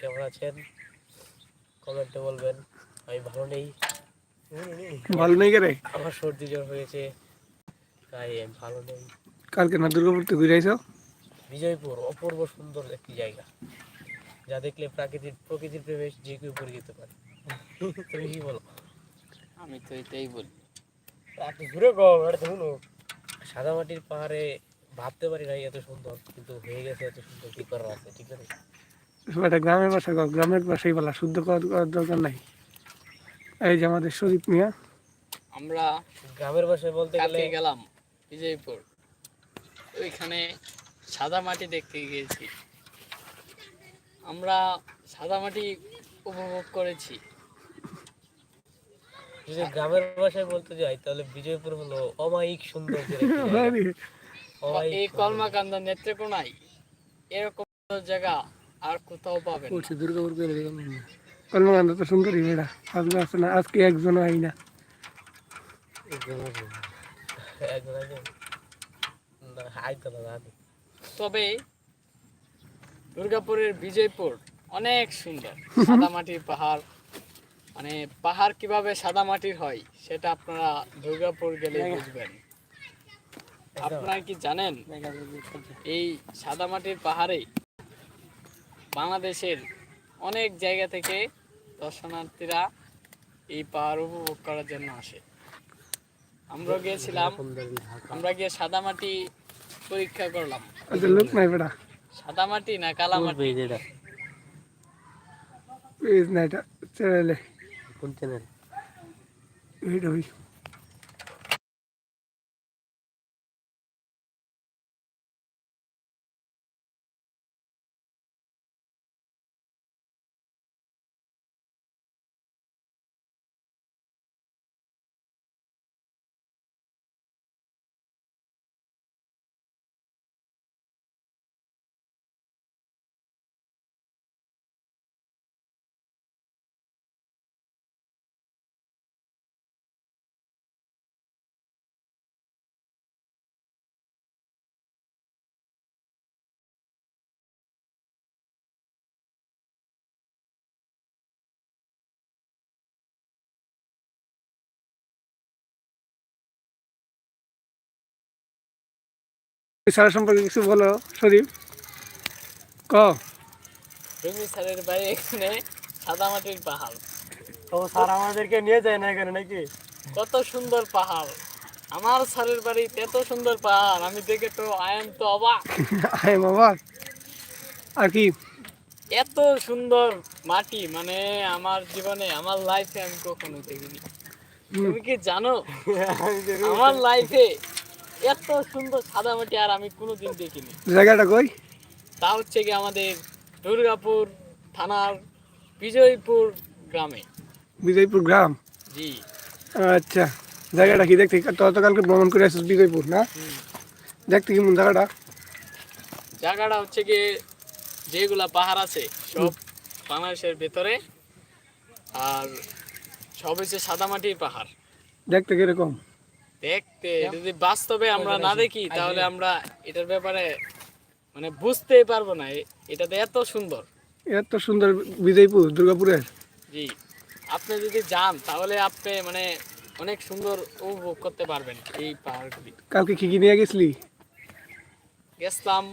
কেমন আছেন? কমেন্টে বলবেন। আমি ভালো নেই। ভালো নেই রে? আমার সর্দি জ্বর হয়েছে তাই আমি ভালো নেই। কালকে না দুর্গাপুর থেকে ঘুরে আইসো বিজয়পুর অপূর্ব সুন্দর একটি জায়গা। যা দেখলে প্রাকৃতিক প্রকৃতির প্রেমে যে কেউ পড়ে যেতে পারে। তুমি কি বলো? আমি তো এটাই বলি। আপনি ঘুরে কম এটা দেখুন সাদা মাটির পাহাড়ে ভাবতে পারি না এত সুন্দর কিন্তু হয়ে গেছে এত সুন্দর। কি করার আছে ঠিক আছে? এটা গ্রামের বাসা কও, গ্রামের বাসাই বলা শুদ্ধ করার দরকার নাই। এই যে আমাদের শরীফ মিয়া। আমরা গ্রামের বাসায় বলতে গেলে গেলাম বিজয়পুর। ওইখানে সাদা মাটি দেখতে গিয়েছি। আমরা সাদা মাটি উপভোগ করেছি। যদি গ্রামের ভাষায় বলতে যাই তাহলে বিজয়পুর হলো অমায়িক সুন্দর এই কলমাকান্দা নেত্রকোনায় এরকম জায়গা আর কোথাও পাবেন। দুর্গাপুর করে কলমাকান্ত তো সুন্দরই মেয়েরা আজকে আসছে না আজকে একজন আই না। তবে দুর্গাপুরের বিজয়পুর অনেক সুন্দর। সাদা মাটির পাহাড় মানে পাহাড় কীভাবে সাদা মাটির হয় সেটা আপনারা দুর্গাপুর গেলে বুঝবেন। আপনারা কি জানেন? এই সাদা মাটির পাহাড়ে বাংলাদেশের অনেক জায়গা থেকে দর্শনার্থীরা এই পাহাড় উপভোগ করার জন্য আসে। আমরা গিয়েছিলাম আমরা গিয়ে সাদা মাটি পরীক্ষা করলাম। আচ্ছা লোক নাই বেটা। সাদা মাটি না কালা কোন মাটি এটা? পেজ না এটা চ্যানেলে। কোন? এইটা ওই সম্পর্কে কিছু বলো শরীফ। ক? স্যারের বাড়ি এখানে সাদা মাটির পাহাড়। ও স্যার আমাদেরকে নিয়ে যায় না এখানে নাকি? কত সুন্দর পাহাড়। আমার স্যারের বাড়ি এত সুন্দর পাহাড় আমি দেখে তো আয়াম তো অবাক। বাবা আর কি? এত সুন্দর মাটি মানে আমার জীবনে আমার লাইফে আমি কখনো দেখিনি। তুমি কি জানো? আমার লাইফে এত সুন্দর সাদা মাটি আর আমি কোনোদিন দেখিনি। জায়গাটা কই? তা হচ্ছে কি আমাদের দুর্গাপুর থানার বিজয়পুর গ্রামে। বিজয়পুর গ্রাম? জি। আচ্ছা জায়গাটা কি দেখতে? তো ভ্রমণ করে আসছিস বিজয়পুর না। দেখতে কেমন জায়গাটা? জায়গাটা হচ্ছে কি যেগুলা পাহাড় আছে সব বাংলাদেশের ভেতরে। আর সব হচ্ছে সাদামাটির পাহাড়। দেখতে কীরকম? দেখতে যদি বাস্তবে আমরা না দেখি তাহলে আমরা এটার ব্যাপারে মানে বুঝতেই পারব না। এটাতে এত সুন্দর। এত সুন্দর বিজয়পুর দুর্গাপুরের জি। আপনি যদি যান তাহলে আপনি মানে অনেক সুন্দর উপভোগ করতে পারবেন এই পাহাড়গুলি। কালকে কি কি নিয়ে গেছিলি? গেছিলাম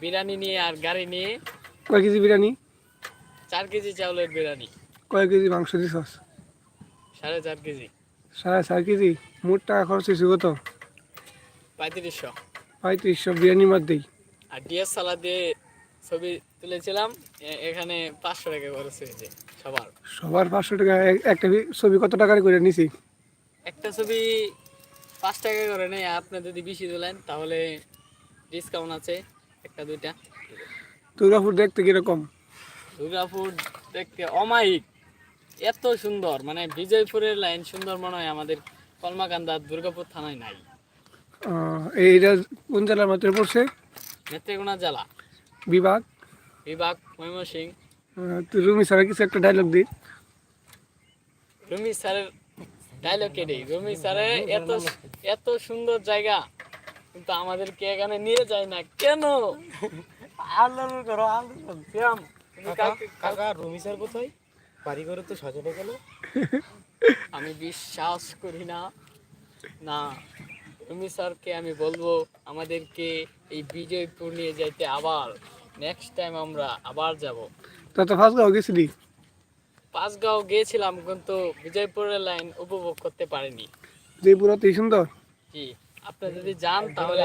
বিরিয়ানি নিয়ে আর গাড়ি নিয়ে। কয় কেজি বিরিয়ানি? চার কেজি চাউলের বিরিয়ানি। কয় কেজি মাংস দিছস? সাড়ে চার কেজি। সাড়ে চার কেজি মোট টাকা খরচ হয়েছে কত? পঁয়ত্রিশশো। পঁয়ত্রিশশো বিরিয়ানির মধ্যেই আর ডিএস সালাদ দিয়ে ছবি তুলেছিলাম এখানে পাঁচশো টাকা খরচ হয়েছে সবার। সবার পাঁচশো টাকা একটা ছবি কত টাকার করে নিছি? একটা ছবি পাঁচ টাকা করে নেই আপনি যদি বেশি তোলেন তাহলে ডিসকাউন্ট আছে একটা দুইটা। দুর্গাপুর দেখতে কীরকম? দুর্গাপুর দেখতে অমায়িক। এত সুন্দর মানে বিজয়পুরের লাইন সুন্দর মনে হয় আমাদের কলমাকান্দা দুর্গাপুর থানায় নাই। এইটা কোন জেলার মধ্যে পড়ছে? নেত্রকোনা জেলা। বিভাগ? বিভাগ ময়মনসিং তুই রুমি স্যারের কিছু একটা ডায়লগ দি রুমি স্যারের ডায়লগ কেটে রুমি স্যারে এত এত সুন্দর জায়গা কিন্তু আমাদেরকে এখানে নিয়ে যায় না। কেন? আন্দোলন করো কালকে কাকা রুমি স্যার কোথায়? বাড়ি ঘরে তো সাজানো গেল আমি বিশ্বাস করি না। না রুমি স্যারকে আমি বলব আমাদেরকে এই বিজয়পুর নিয়ে যাইতে আবার। নেক্সট টাইম আমরা আবার যাব। তা তো ফার্স্ট গেছিলি? পাঁচগাঁও গিয়েছিলাম কিন্তু বিজয়পুরের লাইন উপভোগ করতে পারিনি। যে পুরো তুই সুন্দর। জি আপনি যদি যান তাহলে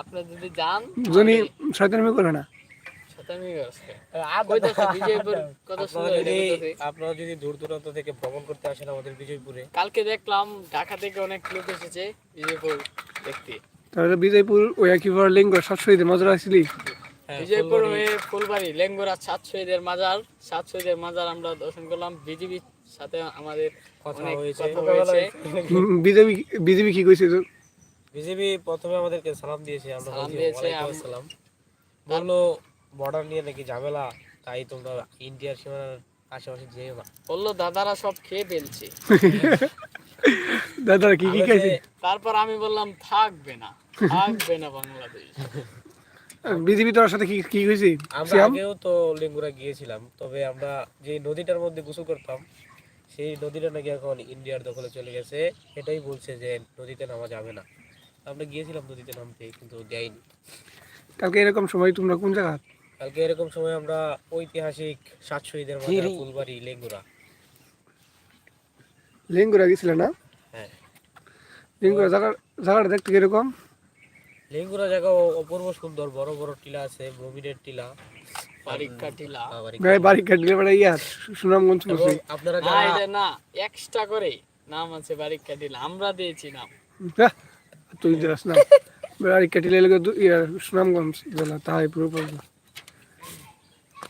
আপনি যদি যান জনি শয়তানি করে না? আপনারা যদি এটা কইতাছে। আপনারা যদি দূর দূরান্ত থেকে ভ্রমণ করতে আসেন আমাদের বিজয়পুরে। কালকে দেখলাম ঢাকা থেকে অনেক লোক এসেছে বিজয়পুর দেখতে। তাহলে বিজয়পুর ওই একই লিঙ্গ সাতশোতে মজা আসছিলি বিজয়পুর হয়ে ফুলবাড়ি লেঙ্গুরা সাত শহীদের মাজার। সাত শহীদের মাজার আমরা দর্শন করলাম। বিজিবির সাথে আমাদের কথা হয়েছে। বিজেপি বিজেপি কি কইছে বিজেপি প্রথমে আমাদেরকে সালাম দিয়েছে। আমরা সালাম বলছি, দিয়েছে, ওয়ালাইকুম বলল বর্ডার নিয়ে নাকি ঝামেলা তাই তোমরা ইন্ডিয়ার সীমানার আশেপাশে যেও না। বলল দাদারা সব খেয়ে ফেলছে। দাদারা কি কি খাইছে? তারপর আমি বললাম থাকবে না থাকবে না বাংলাদেশ। বিজেপি তোর সাথে কি কি কইছে আমরা আগেও তো লেঙ্গুরা গিয়েছিলাম তবে আমরা যে নদীটার মধ্যে গোসল করতাম সেই নদীটা নাকি এখন ইন্ডিয়ার দখলে চলে গেছে। এটাই বলছে যে নদীতে নামা যাবে না। আমরা গিয়েছিলাম নদীতে নামতে কিন্তু যাইনি কালকে এরকম সময় তোমরা কোন জায়গা? কালকে এরকম সময় আমরা ঐতিহাসিক সাত শহীদের মাজার ফুলবাড়ি লেঙ্গুরা। লিঙ্গুরা গেছিল না? হ্যাঁ। লিঙ্গুরা জায়গা জায়গাটা দেখতে কীরকম? লেঙ্গুরা জায়গা অপূর্ব সুন্দর বড় বড় টিলা আছে টিলা। পরীক্ষা টিলা। আবার গায়ে বাড়ি কাটলে বেড়া ইয়া সুনামগঞ্জ আপনারা না যারা এটা না এক্সট্রা করে। নাম আছে বারিকা টিলা আমরা দিয়েছি নাম। হ্যাঁ, তুই দিলাস না। কাটিলে সুনামগঞ্জ জেলা তাই পুরো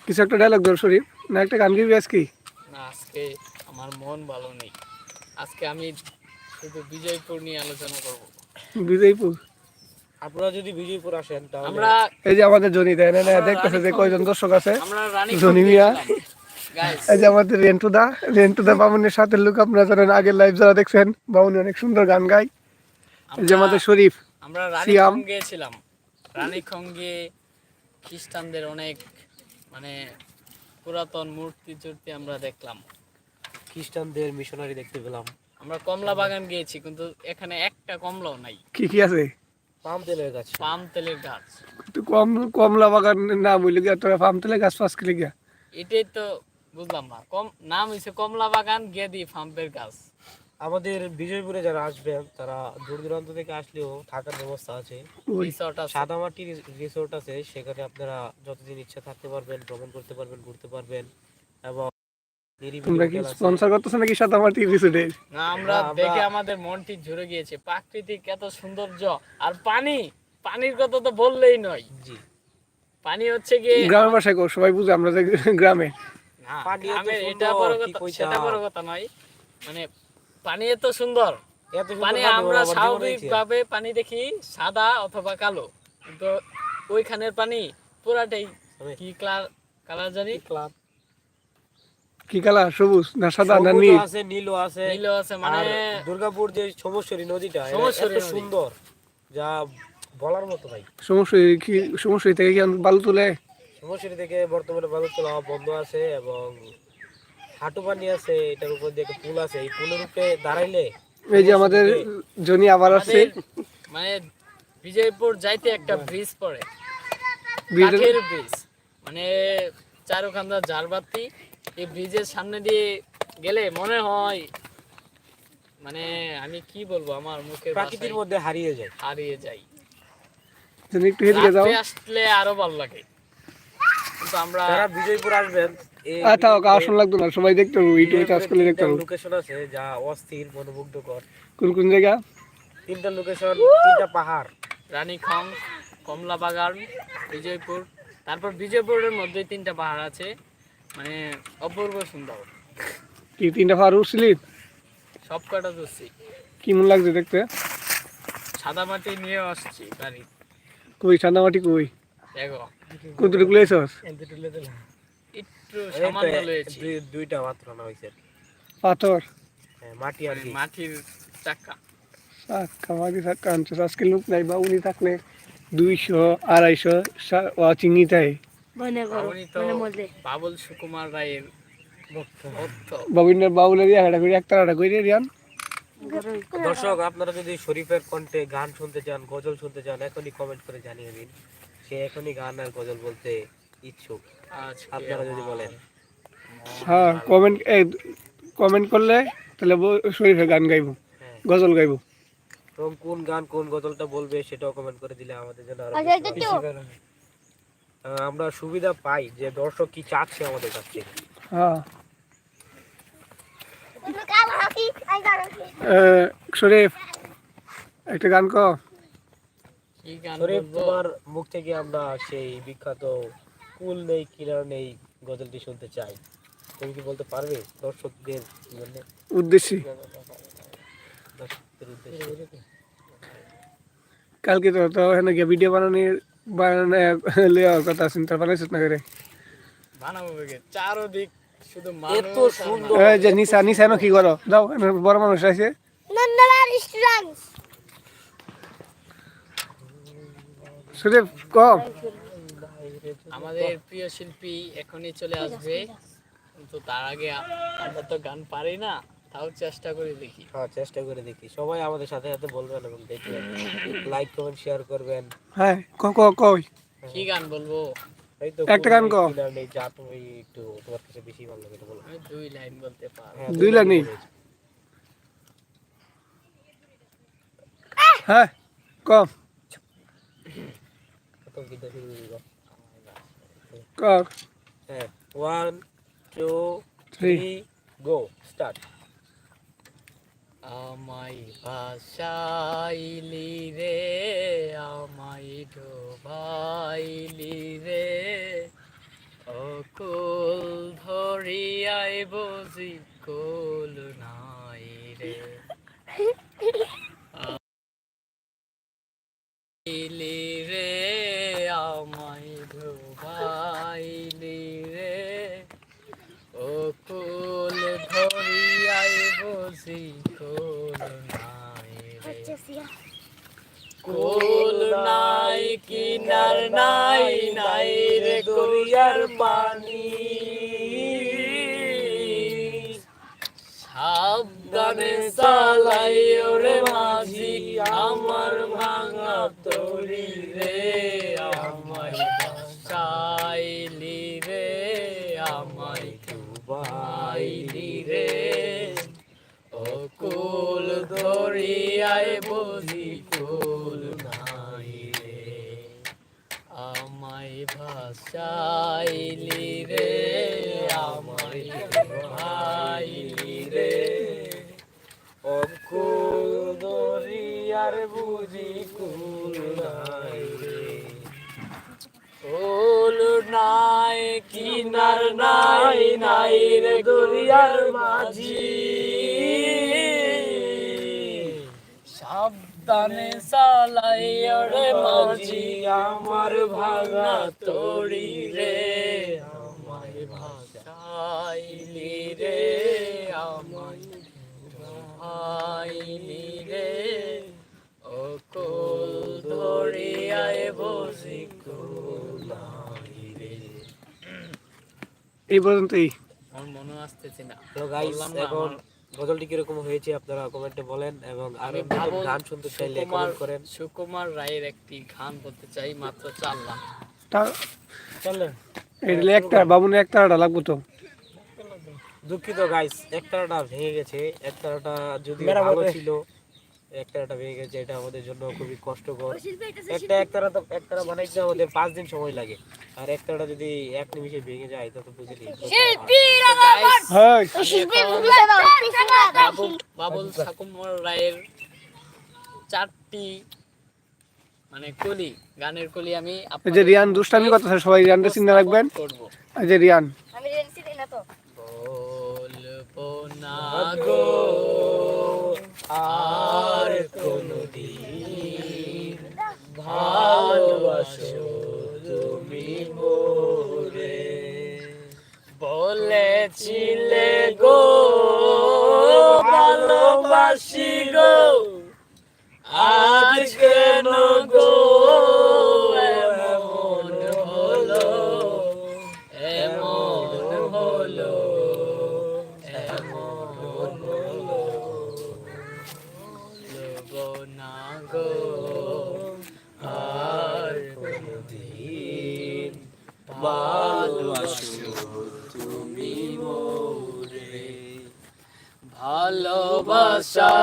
কিছু একটা ডায়লগ ধর শরীফ। না একটা গান গাইবি আজকে? না আজকে আমার মন ভালো নেই। আজকে আমি শুধু বিজয়পুর নিয়ে আলোচনা করব। বিজয়পুর? আপনারা যদি বিজয়পুর আসেন তাহলে আমরা এই যে আমাদের জনি দেয় না? না দেখতেছে যে কয়জন দর্শক আছে। আমরা রানী জনি মিয়া। এই যে আমাদের রেন্টুদা রেন্টুদা বামুনের সাথে লোক আপনারা জানেন আগের লাইভ যারা দেখছেন বামুনি অনেক সুন্দর গান গায়। এই যে আমাদের শরীফ আমরা। রানীখং গিয়েছিলাম রানীখং গিয়ে খ্রিস্টানদের অনেক মানে পুরাতন মূর্তি চূর্তি আমরা দেখলাম। খ্রিস্টানদের মিশনারি দেখতে পেলাম। আমরা কমলা বাগান গিয়েছি কিন্তু এখানে একটা কমলাও নাই। কি কি আছে? পাম তেলের গাছ। পাম তেলের গাছ। তো কম কমলা বাগান নাম হইলে গিয়া তোরা ফার্ম তেলে গাছ ফাছ খেলে গিয়া? এটাই তো বুঝলাম না। কম নাম হয়েছে কমলা বাগান গেদি ফাম্পের গাছ। আমাদের বিজয়পুরে যারা আসবেন তারা দূর দূরান্ত থেকে আসলেও থাকার ব্যবস্থা আছে। ওই রিসর্ট আছে। সাদামাটি রিসোর্ট আছে সেখানে আপনারা যতদিন ইচ্ছা থাকতে পারবেন ভ্রমণ করতে পারবেন ঘুরতে পারবেন এবং তোমরা কি স্পন্সর করতেছো নাকি সাদামাটি রিসোর্টে না আমরা দেখে আমাদের মনটি ঝরে গিয়েছে। প্রাকৃতিক এত সৌন্দর্য আর পানি পানির কথা তো বললেই নয়। জি। পানি হচ্ছে গিয়ে গ্রামের ভাষায় সবাই বুঝে আমরা যে গ্রামে। না, এটা বড় কথা সেটা বড় কথা নয়। মানে পানি এত সুন্দর। মানে পানি আমরা আমার জীবনে স্বাভাবিক ভাবে পানি দেখি সাদা অথবা কালো। কিন্তু ওইখানের পানি পুরাটাই কি কালার কালার জানি? ক্লাব কি কালা সবুজ না সাদা না নীল? আছে নীলও আছে। নীল আছে মানে দুর্গাপুর যে সমস্বরী নদীটা এত সুন্দর যা বলার মতো ভাই। সমস্যা কি সমস্যা থেকে কি বালু তুলে? থেকে বর্তমানে বালু তোলা বন্ধ আছে এবং হাঁটু পানি আছে এটার উপর দিয়ে একটা পুল আছে এই পুলের উপরে দাঁড়াইলে এই যে আমাদের জনি আবার আসছে। মানে বিজয়পুর যাইতে একটা ব্রিজ পড়ে কাঠের ব্রিজ মানে চারুখান্দা জারবাতি এই ব্রিজের সামনে দিয়ে গেলে মনে হয় মানে আমি কি বলব আমার মুখে প্রাকৃতির মধ্যে হারিয়ে যায়। হারিয়ে যাই। জনি একটু হেদিকে যাও। আসলে আরও ভালো লাগে। কিন্তু আমরা যারা বিজয়পুর আসবেন আর থাও লাগতো না সবাই দেখতে পারব ইউটিউবে চার্জ করলে দেখতে পারব লোকেশন আছে যা অস্থির মনোমুগ্ধকর। কোন কোন জায়গা? তিনটা লোকেশন তিনটা পাহাড়। রানীখং কমলা বিজয়পুর। তারপর বিজয়পুরের মধ্যে তিনটা পাহাড় আছে মানে অপূর্ব সুন্দর। কি তিনটা ফার উঠছিলি সব কটা ধরছি কি মন লাগছে দেখতে? সাদা মাটি নিয়ে আসছি গাড়ি কই সাদামাটি কই? দেখো। কতটুকু লেছস দিলে সামান্য লয়েছি দুইটা মাত্র না হয়েছে পাথর? হ্যাঁ, মাটি আর মাটির চাকা। সাক্কা মাটি সাক্কা আনছো। আজকে লোক নাই বা উনি থাকলে দুইশো আড়াইশো ওয়াচিং নিতে হয় করো আপনি তো মধ্যে বাবুল সুকুমার রায়ের বাবুনের বাবুলের একটা করে একটা একটা করে রিয়ান দর্শক আপনারা যদি শরীফের কণ্ঠে গান শুনতে চান গজল শুনতে চান এখনই কমেন্ট করে জানিয়ে দিন। সে এখনই গান আর গজল বলতে ইচ্ছুক। আপনারা যদি বলেন। হ্যাঁ কমেন্ট কমেন্ট করলে তাহলে গান গাইবো হ্যাঁ। গজল গাইবো। এবং কোন গান কোন গজলটা বলবে সেটাও কমেন্ট করে দিলে আমাদের জন্য আরও আচ্ছা, আমরা সুবিধা পাই যে দর্শক কি চাচ্ছে আমাদের কাছ থেকে। হ্যাঁ। শরীফ একটা গান ক শরীফ তোমার মুখ থেকে আমরা সেই বিখ্যাত কুল নেই কিনার নেই গজলটি শুনতে চাই। তুমি কি বলতে পারবে দর্শকদের জন্য? উদ্দেশ্যে? দর্শকদের উদ্দেশ্যে। কালকে তো তো এখানে গিয়ে ভিডিও বানানোর বানানো লেওয়ার কথা চিন্তা বানাইছিস না করে। বানাবো বেগে। চারোদিক শুধু এত সুন্দর এই যে নিশা নিশা কি করো? দাও এখানে বড় মানুষ আছে। নন্দলাল স্টুডেন্টস শরীফ ক আমাদের প্রিয় শিল্পী এখনই চলে আসবে। কিন্তু তার আগে আমরা তো গান পারি না তাও চেষ্টা করে দেখি। হ্যাঁ চেষ্টা করে দেখি। সবাই আমাদের সাথে সাথে বলবেন এবং দেখবেন। লাইক কমেন্ট শেয়ার করবেন। হ্যাঁ ক ক কই কি গান বলব? এই তো একটা গান কও। কিনার যা তুমি একটু তোমার কাছে বেশি ভালো লাগে বলো। আমি দুই লাইন বলতে পারব। হ্যাঁ, দুই লাইন। হ্যাঁ ক প্রথম গীতটা শুরু করে? হ্যাঁ one two three go start আমায় ভাসাইলি রে আমায় ডোবাইলি রে। অকুল ধরিয়াই বুঝি কুল নাই রে। কিনার নাই নাই রে গরিয়ার পানি। সাবধানে চালাই ওরে মাঝি আমার ভাঙা তরি রে। ভাসাইলি রে, আমায় ভাইলি রে। অকুল দরিয়ার বুঝি কুল নাই রে। নাই, কিনার নাই নাই রে দরিয়ার মাঝি। সাবধানে চালাই রে মাঝি আমার ভাঙা তরি রে। আমায় ভাসাইলি রে আমায় ভাইলি রে। ও কুল ধরিয়ায় বসি এই পর্যন্তই। আমার মনে আসতেছে না। হ্যালো গাইস না, এখন গজলটি কীরকম হয়েছে আপনারা কমেন্টে বলেন এবং আরও গান শুনতে চাইলে কমেন্ট করেন। সুকুমার রায়ের একটি গান বলতে চাই মাত্র চার লাখ। চলে চলেন। এটা একটা বাবুনের একটা লাগবো তো। দুঃখিত গাইস একটাটা ভেঙে গেছে একটাটা যদি ভালো ছিল। একটাটা ভেঙে গেছে এটা আমাদের জন্য খুবই কষ্টকর। একটা একতারা তো একতারা বানাইতে আমাদের পাঁচ দিন সময় লাগে। আর একটাটা যদি এক নিমিষে ভেঙে যায় তা তো বুঝলি বাবুল বাবুল সুকুমার রায়ের চারটি মানে কলি গানের কলি আমি এই যে রিয়ান দুষ্টামি কথা সবাই রিয়ানটা চিন্তা রাখবেন। করব। এই যে রিয়ান। আমি রেন্সি দিই না তো। বলব না গো আর কোনদিন ভালোবাসো তুমি মোরে। বলেছিলে গো, ভালোবাসি গো, আজ কেন গো?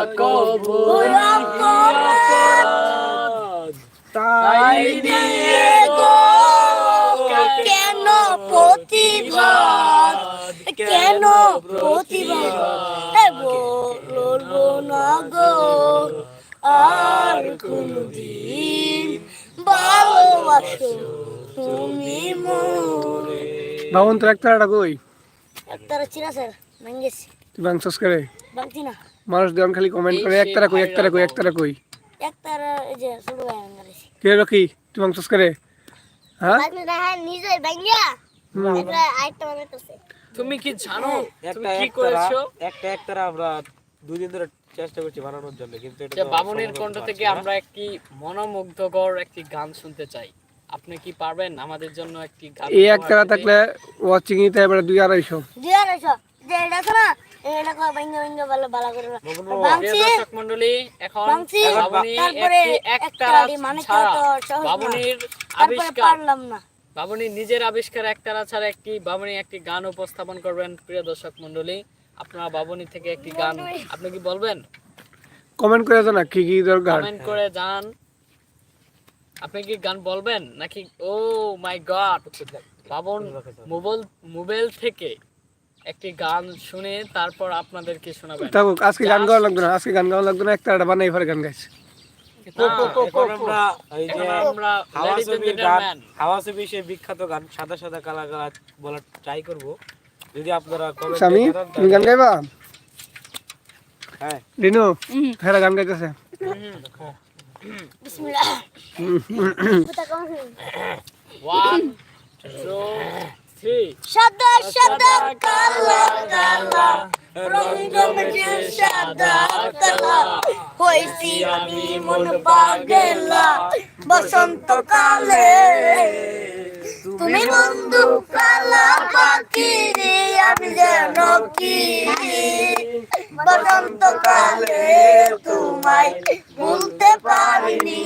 ভালোবাসা কবু তাই দিয়ে গো কেন প্রতিবাদ? কেন প্রতিবাদ? বলব না গো আর কোনদিন। ভালোবাসো তুমি মোরে। বাবন তোর একটা একটা কই? একতারা চিনা স্যার ভাঙ্গেছি তুই বাংসস করে ভাঙছি না। মানুষ দেওয়ান খালি কমেন্ট করে এই একতারা কই সেই একতারা কই একতারা কই? একতারা এই যে ছোট ভাই ভাঙ্গালেছি কে রকি তুই বাংসস করে। হ্যাঁ? আপনি দেখেন নিজে বানাইতেছে তুমি কি জানো? তুমি একটা কি করেছ? একটা একতারা আমরা দুই দিন ধরে চেষ্টা করছি বানানোর জন্য কিন্তু এটা বামনের কণ্ঠ থেকে আমরা একটি মনোমুগ্ধকর একটি গান শুনতে চাই। আপনি কি পারবেন? আমাদের জন্য একটি গান এই উপহার একতারা থাকলে ওয়াচিং নিতে এবারে দুই আড়াইশো। দুই আড়াইশো। যে এটা না বাবুন মানে নিজের আবিষ্কার একতারা ছাড়া একটি বাবুনি একটি গান উপস্থাপন করবেন প্রিয় দর্শক মণ্ডলী। আপনারা বাবুনি থেকে একটি গান আপনি কি বলবেন? কমেন্ট করে জানা কি কি দরকার? কমেন্ট করে জানান। আপনি কি গান বলবেন? নাকি ও my god Baban mobile mobile থেকে একটি গান শুনে তারপর আপনাদেরকে শোনাবেন। থাকুক আজকে গান গাওয়া লাগবে না আজকে গান গাওয়া লাগবে না একটা বানাই ফেলে গান গাইছে। না, এখন আমরা এই যে এখন আমরা হাওয়া ছবি সে বিখ্যাত গান সাদা সাদা কালা কালা বলার ট্রাই করব। যদি আপনারা স্বামী তুমি গান গাইবা? হ্যাঁ। হ্যাঁ গান গাইতেছে। বিসমিল্লাহ. সাদা সাদা কালা কালা রং জমেছে সাদা কালা। হইছি আমি মন পাগেলা বসন্ত কালে। তুমি বন্ধু কালা পাখি রে আমি যেন কি? বসন্ত কালে তোমায় ভুলতে পারিনি।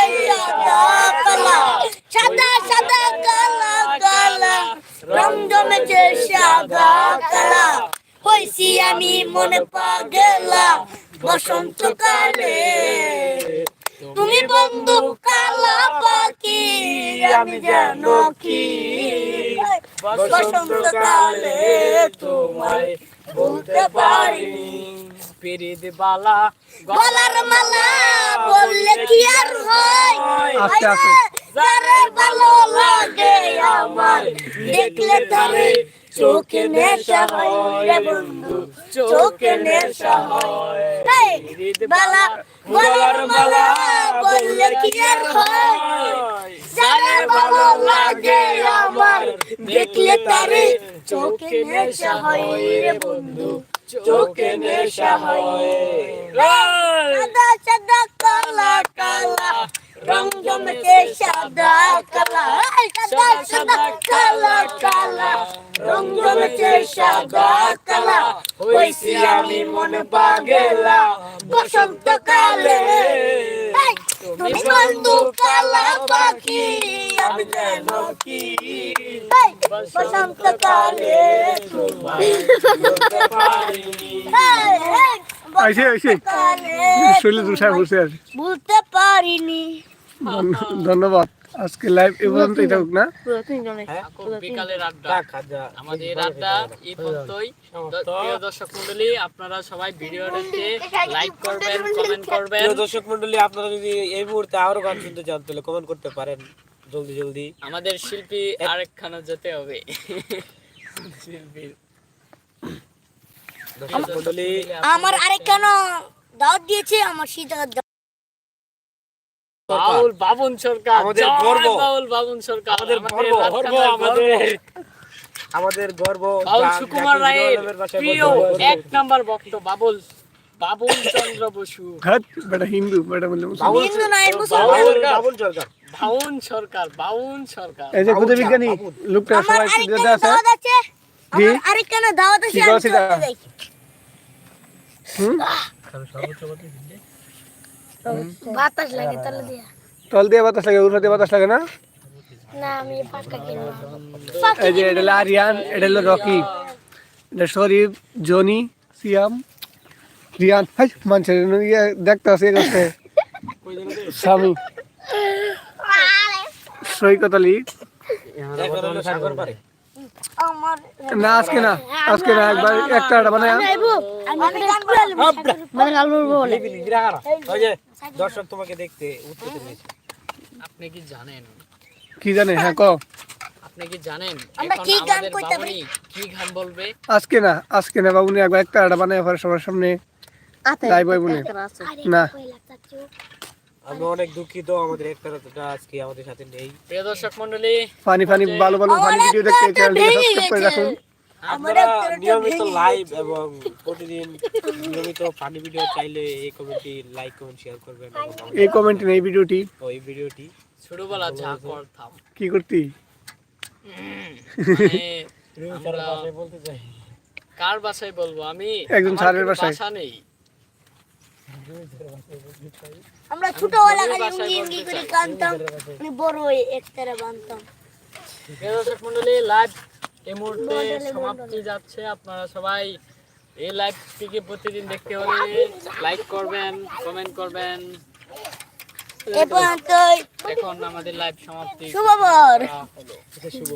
এই সাদা কালা? কালা কালা। কালা কালা কালা? হইছি আমি মনে পাগেলা। বসন্তকালে তুমি বন্ধু কালা পাখি আমি যেন কি? বসন্তকালে তোমায় বলতে পারিনি। পিরিত বালা গলার মালা বললে কি আর হয়? আস্তে আস্তে। যারে ভালো লাগে আমার দেখলে তারে চোখে নেশা হয় রে বন্ধু চোখে নেশা হয়। এই, বালা গলার মালা বললে কি আর হয়? যারে ভালো লাগে আমার দেখলে তারে চোখে নেশা হয় রে বন্ধু। চোখে নেশা হয়। সাদা সাদা কালা। কালা। রং জমেছে সাদা কালা সাদা কালা কালা রং জমেছে সাদা কালা হইছি আমি মনে পাগেলা বসন্ত কালে তুমি বন্ধু কালা পাখি আমি যেন কি বসন্ত কালে আইসে আইসে শৈলী দুষায় বসে আছে ভুলতে পারিনি ধন্যবাদ। আজকে লাইভ এ পর্যন্তই থাকুক না। বিকালের আড্ডা টাক হাজা আমাদের আড্ডা এই পর্যন্তই। প্রিয় দর্শক মন্ডলী আপনারা সবাই লাইক করবেন কমেন্ট করবেন। প্রিয় দর্শক মন্ডলী আপনারা যদি এই মুহূর্তে আরও গান শুনতে চান তাহলে কমেন্ট করতে পারেন। জলদি জলদি। আমাদের শিল্পী আরেকখানা যেতে হবে। শিল্পী। দর্শক মন্ডলী আমার আরেকখানা দাওয়াত দিয়েছে আমার শীত বাউল বাবুন সরকার আমাদের গর্ব। বাউল বাবুন সরকার। আমাদের গর্ব গর্ব আমাদের। আমাদের গর্ব বাউল সুকুমার রায়ের প্রিয় এক নাম্বার ভক্ত বাবুল বাবুল চন্দ্র বসু। হাত বেটা হিন্দু বেটা মুসলমান। মুসলমান বাউল সরকার। বাউন সরকার বাউন সরকার। এই যে খুদে বিজ্ঞানী লোকটা সবাই আছে? আছে? দাওয়াত আছে কি তা? হুম? বাতাস লাগে তাহলে দিয়া তল দিয়ে বাতাস লাগে উল্টো দিয়ে বাতাস লাগে না না আমি পাক্কা কিনবো এই যে এটা হলো আরিয়ান এটা হলো রকি এটা শরীফ জনি সিয়াম রিয়ান হাই মানুষের ইয়ে দেখতে আছে কাছে স্বামী সৈকত আলী এখন হলো সাগর পারে আমার না আজকে না আজকে না একবার একটা একটা বানায় মানে দর্শক তোমাকে দেখতে আপনি কি জানেন? কি জানে হ্যাঁ ক আপনি কি জানেন? আমরা কি গান আমাদের করতে কি গান বলবে? আজকে না আজকে না বাবুনি একবার একটা বানায় সবার সামনে। লাইভ বই বলে। না। আমি অনেক দুঃখিত আমাদের একটা আজকে আমাদের সাথে নেই। প্রিয় দর্শক মন্ডলী ফানি ফানি ভালো ভালো ফানি ভিডিও দেখতে চ্যানেলটিকে সাবস্ক্রাইব করে রাখুন। আপনারা নিয়মিত লাইভ এবং প্রতিদিন নিয়মিত ফানি ভিডিও চাইলে এই কমেন্টটি লাইক কমেন্ট শেয়ার করবেন এই কমেন্ট নেই ভিডিওটি ও এই ভিডিওটি ছোটবেলা যা করতাম। কি করতি? মানে বলতে চাই। কার বাসায় বলব আমি? একজন স্যারের বাসায়। বাসা নেই। আমরা ছোটবেলা করে মানে বড় হয়ে একতারা বানতাম। প্রিয় দর্শক মন্ডলী লাইভ এই মুহূর্তে সমাপ্তি যাচ্ছে। আপনারা সবাই এই লাইভটিকে প্রতিদিন দেখতে হলে লাইক করবেন কমেন্ট করবেন। এখন আমাদের লাইভ সমাপ্তি। শুভ হলো। শুভ